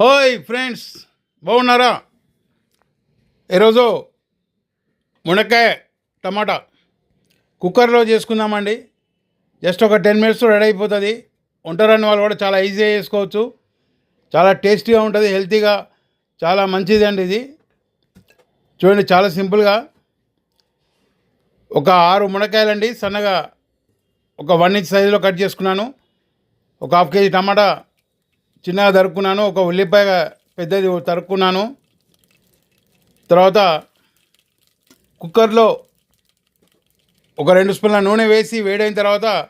హోయ్ ఫ్రెండ్స్ బాగున్నారా? ఈరోజు మునక్కాయ టమాటా కుక్కర్లో చేసుకుందామండి. జస్ట్ ఒక టెన్ మినిట్స్ రెడీ అయిపోతుంది. ఉంటారని వాళ్ళు కూడా చాలా ఈజీగా చేసుకోవచ్చు. చాలా టేస్టీగా ఉంటుంది హెల్తీగా చాలా మంచిది అండి ఇది. చూడండి చాలా సింపుల్గా. ఒక ఆరు మునక్కాయలండి సన్నగా ఒక వన్ ఇంచ్ సైజులో కట్ చేసుకున్నాను. ఒక హాఫ్ కేజీ టమాటా చిన్నగా తరుక్కున్నాను ఒక ఉల్లిపాయ పెద్దది తరుక్కున్నాను. తర్వాత కుక్కర్లో ఒక రెండు స్పూన్ల నూనె వేసి వేడైన తర్వాత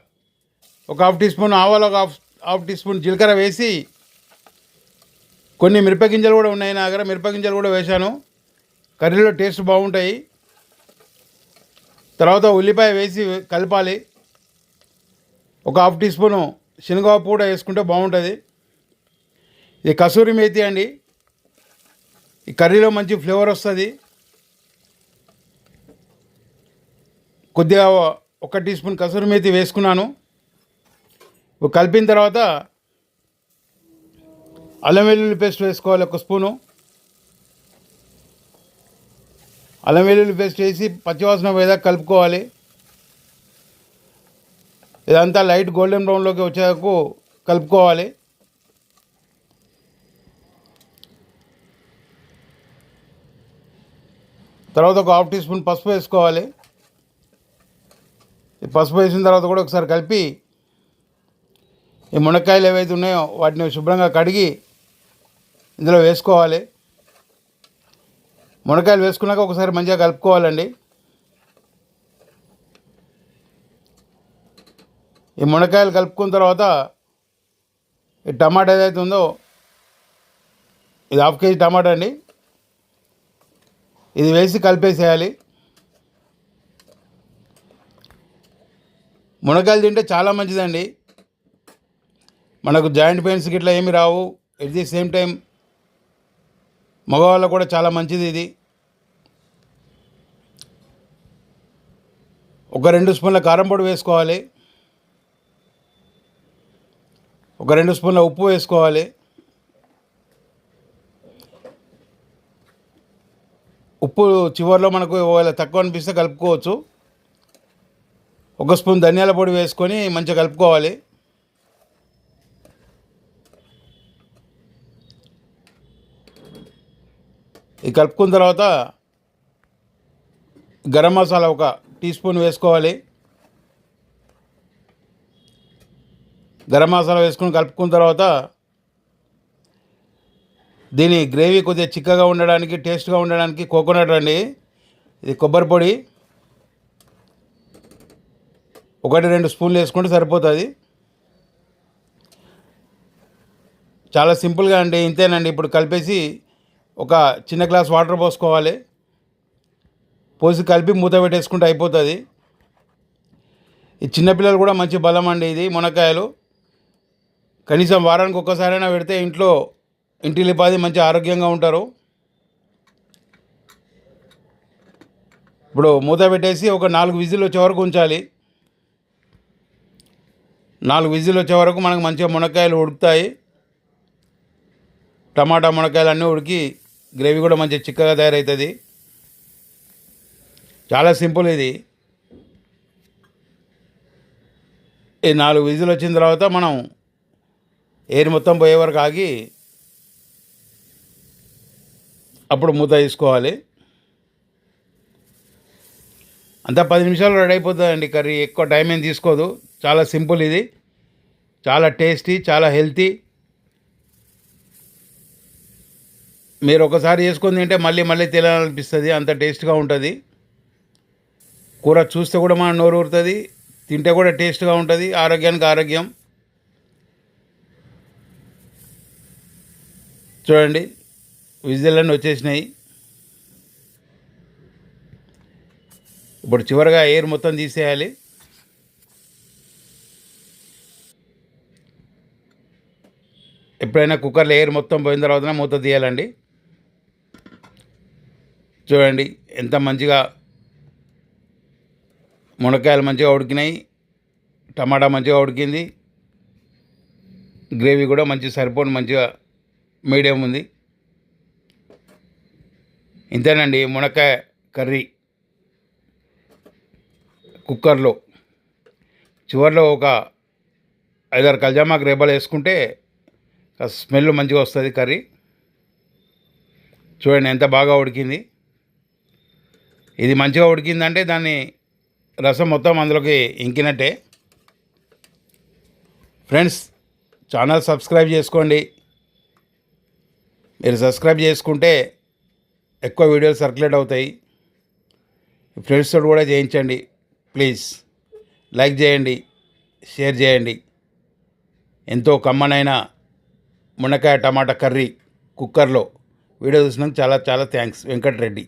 ఒక హాఫ్ టీ స్పూన్ ఆవాలు ఒక హాఫ్ హాఫ్ టీ స్పూన్ జీలకర్ర వేసి కొన్ని మిరపగింజలు కూడా ఉన్నాయి నా దగ్గర. మిరపగింజలు కూడా వేశాను. కర్రీలో టేస్ట్ బాగుంటాయి. తర్వాత ఉల్లిపాయ వేసి కలపాలి. ఒక హాఫ్ టీ స్పూను శనగపప్పు కూడా వేసుకుంటే బాగుంటుంది. ఇది కసూరి మేతి అండి. ఈ కర్రీలో మంచి ఫ్లేవర్ వస్తుంది. కొద్దిగా ఒక టీ స్పూన్ కసూరి మేతి వేసుకున్నాను. కలిపిన తర్వాత అల్లం వెల్లుల్లి పేస్ట్ వేసుకోవాలి ఒక స్పూను. అల్లం వెల్లుల్లి పేస్ట్ వేసి పచ్చివాసన పోయేదాకా కలుపుకోవాలి. ఇదంతా లైట్ గోల్డెన్ బ్రౌన్లోకి వచ్చేందుకు కలుపుకోవాలి. తర్వాత ఒక హాఫ్ టీ స్పూన్ పసుపు వేసుకోవాలి. ఈ పసుపు వేసిన తర్వాత కూడా ఒకసారి కలిపి ఈ మునక్కాయలు ఏవైతే ఉన్నాయో వాటిని శుభ్రంగా కడిగి ఇందులో వేసుకోవాలి. మునక్కాయలు వేసుకున్నాక ఒకసారి మంచిగా కలుపుకోవాలండి. ఈ మునక్కాయలు కలుపుకున్న తర్వాత ఈ టమాటా ఏదైతే ఉందో ఇది హాఫ్ కేజీ టమాటా అండి. ఇది వేసి కలిపేసేయాలి. మునగాయలు తింటే చాలా మంచిదండి. మనకు జాయింట్ పెయిన్స్ గిట్లా ఏమి రావు. ఎట్ ది సేమ్ టైం మగవాళ్ళకు కూడా చాలా మంచిది ఇది. ఒక రెండు స్పూన్ల కారం పొడి వేసుకోవాలి. ఒక రెండు స్పూన్ల ఉప్పు వేసుకోవాలి. ఉప్పు చివరిలో మనకు ఒకవేళ తక్కువ అనిపిస్తే కలుపుకోవచ్చు. ఒక స్పూన్ ధనియాల పొడి వేసుకొని మంచిగా కలుపుకోవాలి. ఇది కలుపుకున్న తర్వాత గరం మసాలా ఒక టీ స్పూన్ వేసుకోవాలి. గరం మసాలా వేసుకొని కలుపుకున్న తర్వాత దీని గ్రేవీ కొద్దిగా చిక్కగా ఉండడానికి టేస్ట్గా ఉండడానికి కోకోనట్ అండి ఇది కొబ్బరి పొడి. ఒకటి రెండు స్పూన్లు వేసుకుంటే సరిపోతుంది. చాలా సింపుల్గా అండి ఇంతేనండి. ఇప్పుడు కలిపేసి ఒక చిన్న గ్లాస్ వాటర్ పోసుకోవాలి. పోసి కలిపి మూత పెట్టేసుకుంటే అయిపోతుంది. ఈ చిన్నపిల్లలు కూడా మంచి బలం అండి ఇది మునక్కాయలు. కనీసం వారానికి ఒక్కసారైనా పెడితే ఇంట్లో ఇంటిల్లిపాది మంచి ఆరోగ్యంగా ఉంటారు. ఇప్పుడు మూత పెట్టేసి ఒక నాలుగు విజిల్ వచ్చే వరకు ఉంచాలి. నాలుగు విజిల్ వచ్చే వరకు మనకు మంచిగా మునక్కాయలు ఉడుకుతాయి. టమాటా మునక్కాయలు అన్నీ ఉడికి గ్రేవీ కూడా మంచిగా చిక్కగా తయారవుతుంది చాలా సింపుల్ ఇది. ఈ నాలుగు విజిల్ వచ్చిన తర్వాత మనం ఎయిర్ మొత్తం పోయే వరకు ఆగి అప్పుడు మూత తీసుకోవాలి. అంతా పది నిమిషాలు రెడీ అయిపోతుందండి కర్రీ. ఎక్కువ టైం ఏం తీసుకోదు. చాలా సింపుల్ ఇది. చాలా టేస్టీ చాలా హెల్తీ. మీరు ఒకసారి చేసుకొని తింటే మళ్ళీ మళ్ళీ తినాలనిపిస్తుంది. అంత టేస్ట్గా ఉంటుంది. కూర చూస్తే కూడా మన నోరు ఊరుతుంది. తింటే కూడా టేస్ట్గా ఉంటుంది. ఆరోగ్యానికి ఆరోగ్యం. చూడండి. విజిల్ వచ్చేసినాయి. ఇప్పుడు చివరిగా ఎయిర్ మొత్తం తీసేయాలి. ఎప్పుడైనా కుక్కర్లో ఎయిర్ మొత్తం పోయిన తర్వాత మూత తీయాలండి. చూడండి ఎంత మంచిగా మునక్కాయలు మంచిగా ఉడికినాయి. టమాటా మంచిగా ఉడికింది. గ్రేవీ కూడా మంచిగా సరిపోని మంచిగా మీడియం ఉంది. ఇంతేనండి మునక్కాయ కర్రీ. కుక్కర్లో. చివరిలో ఒక ఐదారు కల్జామాకు రేబలు వేసుకుంటే స్మెల్ మంచిగా వస్తుంది కర్రీ. చూడండి ఎంత బాగా ఉడికింది. ఇది మంచిగా ఉడికిందంటే దాన్ని రసం మొత్తం అందులోకి ఇంకినట్టే. ఫ్రెండ్స్ ఛానల్ సబ్స్క్రైబ్ చేసుకోండి. మీరు సబ్స్క్రైబ్ చేసుకుంటే ఎక్కువ వీడియోలు సర్క్యులేట్ అవుతాయి. ఫ్రెండ్స్ తోటి కూడా చేయించండి ప్లీజ్ లైక్ చేయండి షేర్ చేయండి. ఎంతో కమ్మనైన మునక్కాయ టమాటా కర్రీ కుక్కర్లో. వీడియో చూసినందుకు చాలా చాలా థ్యాంక్స్ వెంకటరెడ్డి.